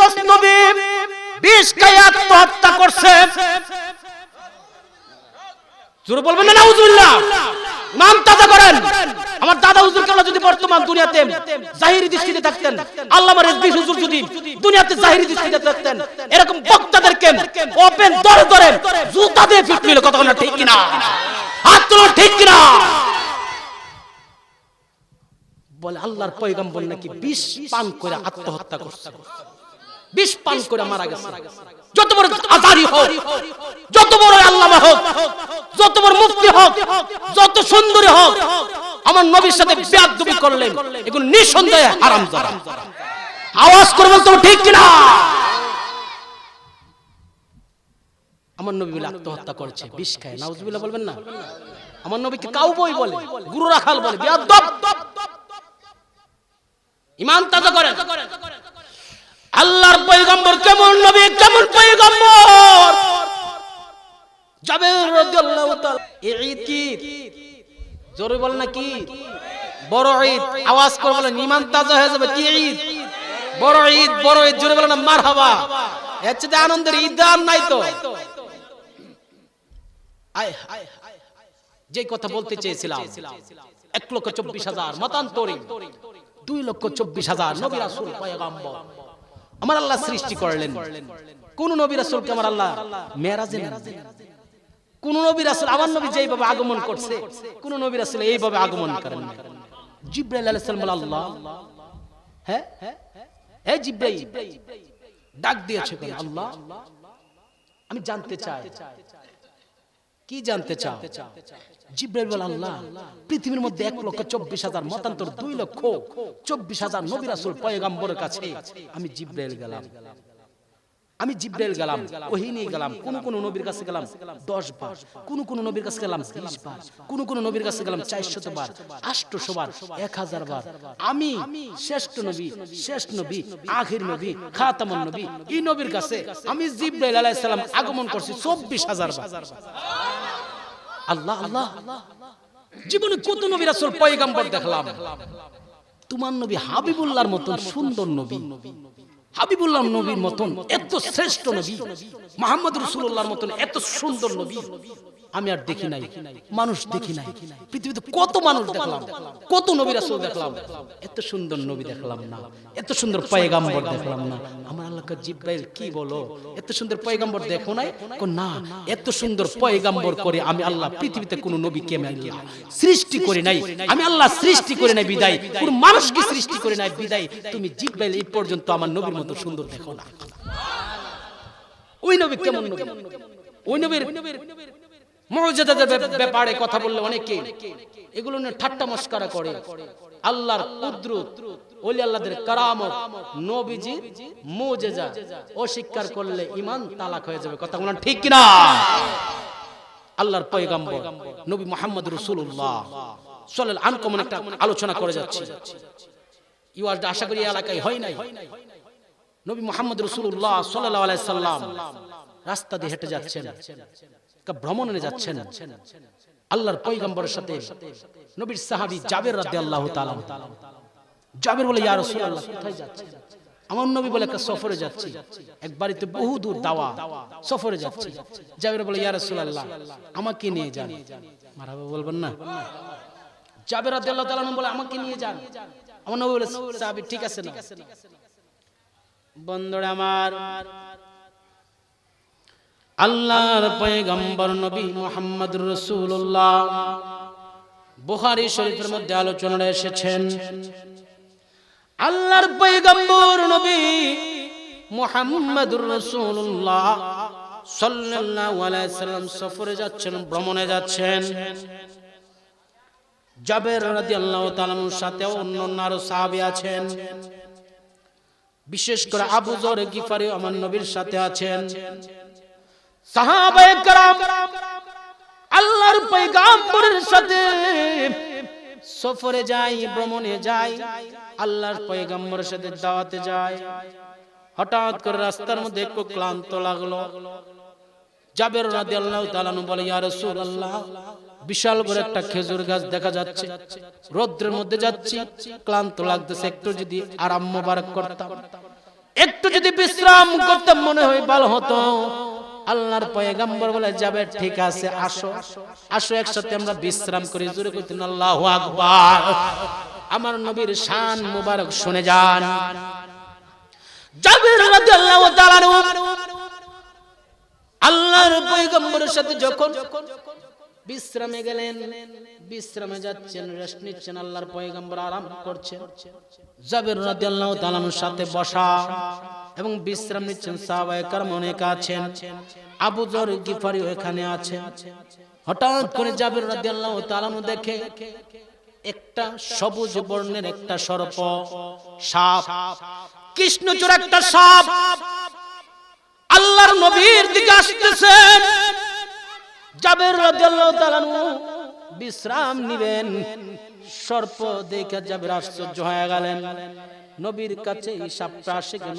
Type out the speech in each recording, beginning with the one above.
কষ্ট নবী বিষ খাই আত্মহত্যা করছে। জোরে বলবেন না নাম তাজা করেন। আমার দাদা হুজুর যদি বর্তমান দুনিয়াতে জাহিরি দৃষ্টিতে থাকতেন? রেজবি হুজুর যদি দুনিয়াতে জাহিরি দৃষ্টিতে থাকতেন? এরকম বক্তাদেরকে ওপেন দরে দরে জুতা দিয়ে ঠিক কিনা? হাত তোলা ঠিক কিনা? বলে আল্লাহর পয়গম্বর নাকি বিষ পান করে আত্মহত্যা করছে। বিষ পান করে মারা গেছে। যত বড় আজারি হোক যত বড় আল্লামা হোক যত বড় মুফতি হোক যত সুন্দরী হোক আমার নবীর সাথে বেয়াদবি করলেন এগুলো নিঃসন্দেহে হারাম যারা আওয়াজ করবেন তো ঠিক কিনা? আমার নবী বলে আত্মহত্যা করেছে বিষ খায়। নাউজুবিল্লাহ বলবেন না? আমার নবীকে কাউবই বলে? গুরু রাখাল বলে। বেয়াদব। ইমান তাজা করেন। আল্লাহর পয়গম্বর কেমন নবী, কেমন পয়গম্বর? জাবের রাদিয়াল্লাহু তাআলা ঈদ কি? জোরে বল না কি? বড় ঈদ, আওয়াজ করে বলেন ইমান তাজা হয়ে যাবে, কি ঈদ? বড় ঈদ বড় ঈদ, জোরে বলেন মারহাবা। আনন্দের ঈদ আর নাই তো। আয়, যে কথা বলতে চেয়েছিলাম, এক লক্ষ চব্বিশ হাজার মতান্তরে দুই লক্ষ চব্বিশ হাজার, নবী রাসূল, পয়গম্বর। আমার আল্লাহ সৃষ্টি করলেন। কোন নবী রাসূলকে আমার আল্লাহ মেরাজে কোন নবী রাসূল, আমার নবী যেইভাবে আগমন করছে, কোন নবী রাসূল এইভাবে আগমন করেন জিব্রাইল আলাইহিস সালাম আল্লাহ হ্যাঁ হ্যাঁ জিব্রাইল, ডাক দিয়েছে আল্লাহ আমি জানতে চাই কি জানতে চাও? জিব্রাইল বলল আল্লাহ, পৃথিবীর মধ্যে এক লক্ষ চব্বিশ হাজার মতান্তর দুই লক্ষ চব্বিশ হাজার নবী রাসূল পয়গাম্বরের কাছে আমি জিব্রাইল গেলাম। আমি জিব্রাইল গেলাম ওহি নিয়ে গেলাম কোন কোন নবীর কাছে গেলাম দশ বার কোন কোন নবীর কাছে গেলাম বিশ বার কোন কোন নবীর কাছে গেলাম চারশত বার আটশো বার এক হাজার বার আমি শ্রেষ্ঠ নবী শেষ নবী আখির নবী খাতামন নবী এই নবীর কাছে আমি জিব্রাইল আলাইহিস সালাম আগমন করছি চব্বিশ হাজার বার। আল্লাহ আল্লাহ জীবনে কত নবী রাসূল পয়গাম্বর দেখলাম। তোমার নবী হাবিবুল্লাহর মতন সুন্দর নবী। হাবিবুল্লাহ নবীর মতন এত শ্রেষ্ঠ নবী মোহাম্মদ রসুল্লাহর মতন এত সুন্দর নবী। আমি আর দেখি নাই। মানুষ দেখি নাই। পৃথিবীতে কত মানুষ দেখলাম। কত নবী রাসূল দেখলাম। এত সুন্দর নবী দেখলাম না। এত সুন্দর পয়গাম্বর দেখলাম না। আমার আল্লাহকে জিব্রাইল কি বলো? এত সুন্দর পয়গাম্বর দেখো নাই। না এত সুন্দর পয়গাম্বর করে আমি আল্লাহ পৃথিবীতে কোনো নবী কেমন আল্লাহ সৃষ্টি করে নাই। আমি আল্লাহ সৃষ্টি করে নাই বিদায়। কোন মানুষকে সৃষ্টি করে নাই বিদায়। তুমি জিব্রাইল এই পর্যন্ত আমার নবীর মতো সুন্দর দেখো না। ওই নবী কেমন নবী ওই নবীর মর্যাদাদের ব্যাপ- ব্যাপারে কথা বললে অনেকে এগুলো নিয়ে ঠাট্টা মস্কারা করে। আল্লাহর কুদরত ওলি আল্লাহদের কারামত, নবীজি মুজেজা অস্বীকার করলে ইমান তালাক হয়ে যাবে। কথা বলেন ঠিক কিনা? আল্লাহর পয়গাম্বর নবী মোহাম্মদ রসুল্লাহ চলেন আনকমন একটা আলোচনা করে যাচ্ছি। ইওয়াজটা আশা করি এলাকায় হয় নাই। নবী মোহাম্মদ রসুল্লাহ সাল্লাহ আলাইসাল্লাম রাস্তা দিয়ে হেঁটে যাচ্ছেন। ভ্রমণে যাচ্ছেন। আল্লাহর পৈগম্বরের সাথে নবীর সাহাবী জাবের রাতে আল্লাহ জাবের বলে, ইয়া রাসূলুল্লাহ, কোথায় যাচ্ছেন? আমার নবী বলে, একটা সফরে যাচ্ছি। এক বাড়িতে বহু দূর দাওয়া, সফরে যাচ্ছি। জাবের বলে, ইয়া রাসূলুল্লাহ, আমাকে নিয়ে যান। মারাবা বলবেন না। জাবের রাদিয়াল্লাহু তাআলা বলে, আমাকে নিয়ে যান। আমার নবী বলে, সাহাবী, ঠিক আছে না? বন্ধুরা আমার আল্লাহর পয়গম্বর নবী মোহাম্মদ রসুল্লাহ বুখারী শরীফের মধ্যে আলোচনা এসেছেন, আল্লাহর পয়গম্বর নবী মোহাম্মদ রসুল্লাহ সফরে যাচ্ছেন, ভ্রমণে যাচ্ছেন। সাথে অন্য আছেন। বিশেষ করে আবু জর গিফারি আমার নবীর সাথে আছেন। সাহাবায়ে کرام আল্লাহর পয়গাম্বরের সাথে সফরে যাই ভ্রমণে যাই আল্লাহর পয়গাম্বরের সাথে দাওয়াতে যায় হঠাৎ করে রাস্তার মধ্যে একটু ক্লান্ত লাগলো জাবের রাদিয়াল্লাহু তাআলা বলে ইয়া রাসূলুল্লাহ বিশাল বড় একটা খেজুর গাছ দেখা যাচ্ছে রৌদ্রের মধ্যে যাচ্ছি ক্লান্ত লাগতেছে একটু যদি আরাম মোবারক করতাম একটু যদি বিশ্রাম করতাম মনে হয় ভালো হতো আল্লাহর পয়গাম্বর বলে যাবে, ঠিক আছে, আসো। আসো, একসাথে আমরা বিশ্রাম করি। জোরে করতেন আল্লাহ আকবার। আমার নবীর শান মুবারক শুনে যান। আল্লাহর পয়গম্বরের সাথে যখন বিশ্রামে গেলেন, বিশ্রামে যাচ্ছেন রেস্ট নিচ্ছেন, আল্লাহর পয়গম্বর আরাম করছেন। জাবির রাদিয়াল্লাহু তাআলার সাথে বসা এবং বিশ্রাম নিচ্ছেন, সাহাবায়ে কারম অনেক আছেন। আবু যর গিফারি এখানে আছেন। হঠাৎ করে জাবির রাদিয়াল্লাহু তাআলা দেখে একটা সবুজ বর্ণের একটা সর্প, সাপ। কৃষ্ণচূড় একটা সাপ। আল্লাহর নবীর দিকে আসতেছেন। জাবের বিশ্রাম নিবেন। সর্প দেখে জাবের আশ্চর্য হয়ে গেলেন। নবীর কাছে সাপটা আসে কেন?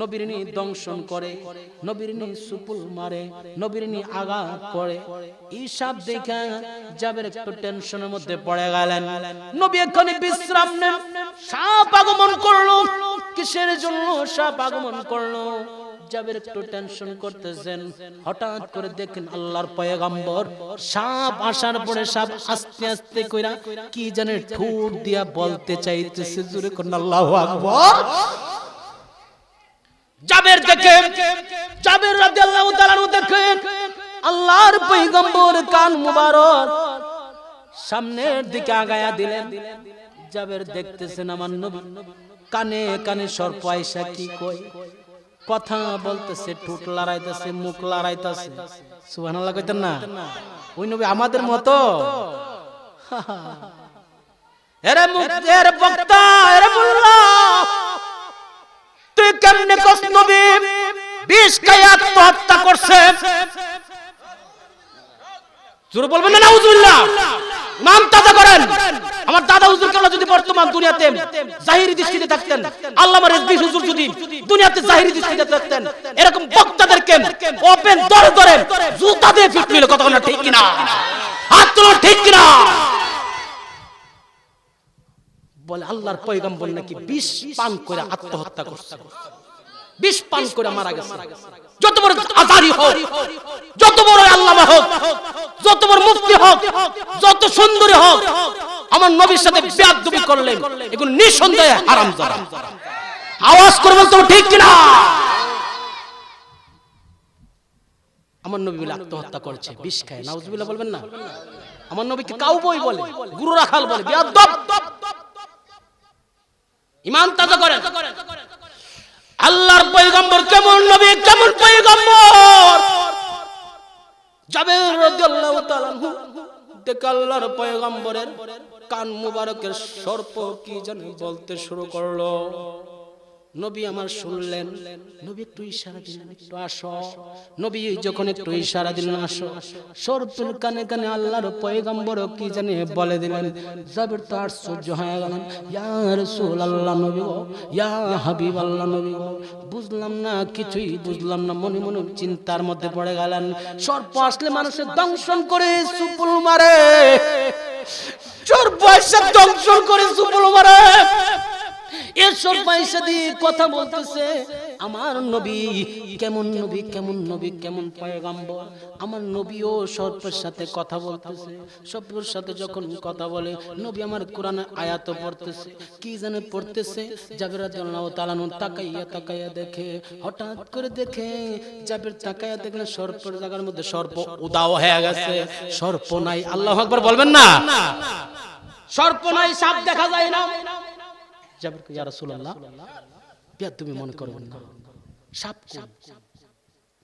নবীর দংশন করে নবীর সুপুল মারে নবীর নি আঘাত করে। এই সাপ দেখে জাবের একটু টেনশনের মধ্যে পড়ে গেলেন। নবী এখানে বিশ্রাম নেন। সাপ আগমন করল। কিসের জন্য সাপ আগমন করল? জাবের একটু টেনশন করতেছেন। হঠাৎ করে দেখেন আল্লাহর পয়গাম্বর সাপ আসার পরে সাপ আস্তে আস্তে কইরা কি জানে ঠোঁট দিয়া বলতে চাইতেছে, জুরে কোন আল্লাহু আকবার। জাবের দেখে জাবের রাদিয়াল্লাহু তাআলা দেখেন আল্লাহর পয়গম্বর কান মুবারক সামনের দিকে আগায়া দিলেন। জাবের দেখতেছেন আমার নবী, কানে কানে সর্প আইসা কি কয়? কথা বলতেছে, ঠোঁট লড়াইতেছে, মুখ লড়াইতেছে। সুবহানাল্লাহ কইতেন না? ওই নবী আমাদের মতো? এরে মুখ এরে বক্তা, এরে মোল্লা, তুই কেমনে কস নবী? বিষ খাই আত্মহত্যা করছে। জোরে বলবেন না, নাউজুবিল্লাহ। নাম তাজা করেন। আমার দাদা হুজুর কালা যদি বর্তমান দুনিয়াতে জাহিরি দৃষ্টিতে থাকতেন? আল্লামা রেজবি হুজুর যদি দুনিয়াতে জাহিরি দৃষ্টিতে থাকতেন? এরকম বক্তাদেরকে ওপেন দরে দরে জুতা দিয়ে পিটমিল কথা না ঠিক কিনা? হাত তোলো ঠিক কিনা? বলে, আল্লাহর পয়গম্বর নাকি বিষ পান করে আত্মহত্যা করছে। বিষ পান করে মারা গেছে। যত বড় আজারি হোক, যত বড় আল্লামা হোক, যত বড় মুফতি হোক, যত সুন্দরী হোক আমার নবীর সাথে বেয়াদবি করলেন। এগুলো নিঃসন্দেহে হারাম আওয়াজ করবেন তো ঠিক কিনা? আমার নবী বলে আত্মহত্যা করেছে। বিষ খায়, নাউজুবিল্লাহ বলবেন না? আমার নবীকে কাউবই বলে গুরু রাখাল বলে, বেয়াদব। ইমান তাজা করেন। আল্লাহর পয়গম্বর কেমন নবী, কেমন পয়গম্বর? জাবের রাদিয়াল্লাহু তাআলা দেখে আল্লাহর পয়গম্বরের কান মুবারকের সর্প কি জানি বলতে শুরু করল। নবী আমার শুনলেন। নবী একটু ইশারা দিলেন, একটু আসো। নবী যখন একটু ইশারা দিলেন, আসো। সর্পের কানে কানে আল্লাহর পয়গম্বর কি জানি বলে দিলেন, জাবির তো আশ্চর্য হয়ে গেলেন ইয়া রাসূলুল্লাহ নবী গো, ইয়া হাবিব আল্লাহ নবী গো, বুঝলাম না, কিছুই বুঝলাম না, মনে মনে চিন্তার মধ্যে পড়ে গেলেন। সর্প আসলে মানুষের দংশন করে সুপুল মারে। সর্প এসে দংশন করে সুপুল মারে। এসব পয়সা দিয়ে কথা বলতেছে আমার নবী কেমন নবী কেমন নবী কেমন পয়গাম্বর? আমার নবীও সর্পের সাথে কথা বলতেছে সর্পের সাথে যখন কথা বলে নবী আমার কোরআনে আয়াত পড়তেছে কি জানে পড়তেছে জাবের রাদিয়াল্লাহু তাআলা তাকাইয়া তাকাইয়া দেখে হঠাৎ করে দেখে জাবের তাকাইয়া দেখলে সর্পের জায়গার মধ্যে সর্প উদাও হয়ে গেছে সর্প নাই আল্লাহু আকবার বলবেন না? সর্প নাই সাপ দেখা যায় না। জাবির ইয়া রাসূলুল্লাহ বিয়া তুমি মনে করবেন না। সাপ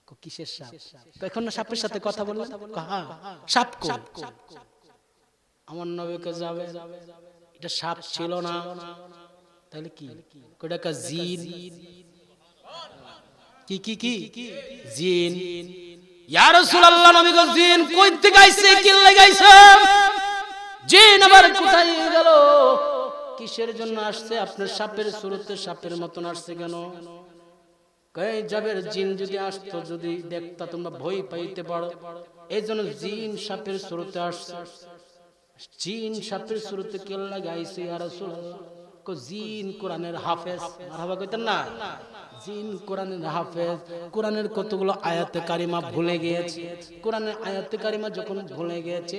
কো কিসের সাপ? তো এখন না সাপের সাথে কথা বললেন হ্যাঁ সাপ আমার নবীকে যাবে এটা সাপ ছিল না। তাহলে কি? জিন? কি কি কি? জিন। ইয়া রাসূলুল্লাহ নবী গো জিন কই থেকে আইছে কি লাগাইছে? জিন আবার কোথায় গেল? কিসের জন্য আসছে? আপনার সাপের সুরতে সাপের মতন আসছে কেন? যাবের জিন যদি আসতো, যদি দেখতা তোমরা ভয় পাইতে পারো। এই জন্য জিন সাপের সুরতে আসছে। জিন সাপের সুরতে কেল লাগাইছে? আর জিন কোরআনের হাফেজ। মারহাবা কইতেন না? জিন কোরআনের হাফেজ কোরআনের কতগুলো আয়াতে কারিমা ভুলে গিয়েছে। কোরআনের আয়াতে কারিমা যখন ভুলে গিয়েছে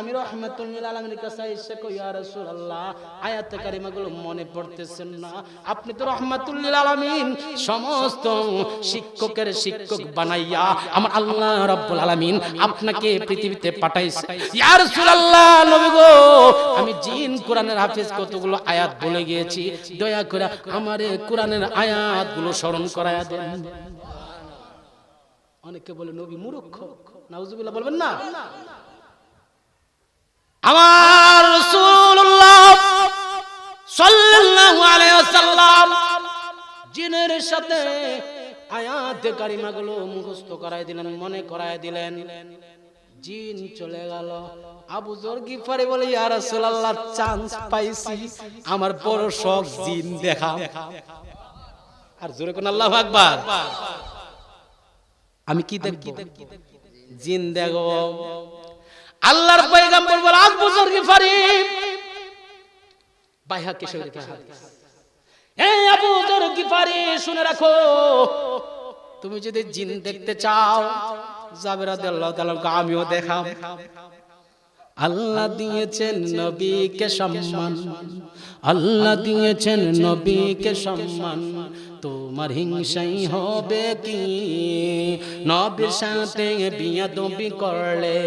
আমি রহমাতুল্লিল আলমীর কাছে এসে ইয়া রাসূলুল্লাহ আয়াতে কারিমাগুলো মনে পড়তেছেন না। আপনি তো রহমাতুল্লিল আলামিন সমস্ত শিক্ষকের শিক্ষক বানাইয়া আমার আল্লাহ রাব্বুল আলামিন আপনাকে পৃথিবীতে পাঠাইছে। ইয়া রাসূলুল্লাহ নবী গো আমি জিন কোরআনের হাফেজ কতগুলো আয়াত বলে গিয়েছি। দয়া করে আমারে কোরআনের আয়াতগুলো স্মরণ করায়া দেন। অনেকে বলে, নবী মূর্খ। নাউজুবিল্লাহ বলবেন, না। আমার রাসূলুল্লাহ সাল্লাল্লাহু আলাইহি ওয়াসাল্লাম জিনের সাথে আয়াত কারিমাগুলো মুখস্থ করায় দিলেন, মনে করায় দিলেন। জিন চলে গেল। আবু জর গিফারে বলে, ইয়া রাসূলুল্লাহ, চান্স পাইছি। আমার বড় শখ জিন দেখা। আর জোরে কোন আল্লাহু আকবার? আমি কি দেখব? জিন দেখব আল্লাহর পয়গম্বর বলে শরীফের হাদিস। এই আবু জর গিফারি শুনে রাখো তুমি যদি জিন দেখতে চাও রাদিয়াল্লাহু তাআলা আমিও দেখাম। আল্লাহ দিয়েছেন নবীকে সম্মান। আল্লাহ দিয়েছেন নবীকে সম্মান। তোমার হিংসাই হবে কি? নবীর সাথে বিয়া দবি করলে,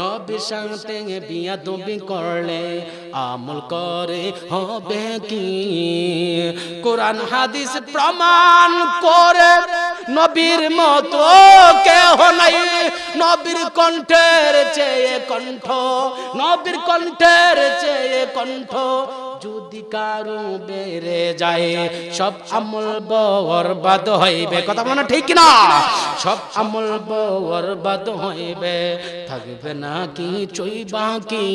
নবীর সাথে বিয়া দবি করলে আমল করে হবে কি? কোরআন, হাদিস প্রমাণ করে নবীর মতো কেহ নাই। নবীর কণ্ঠের চেয়ে কণ্ঠ, নবীর কণ্ঠের চেয়ে কণ্ঠ যদি কারও বেড়ে যায়, সব আমল বরবাদ হইবে। কথা মনে ঠিক না সব আমল বরবাদ হইবে। থাকবে না কি চই বাকি।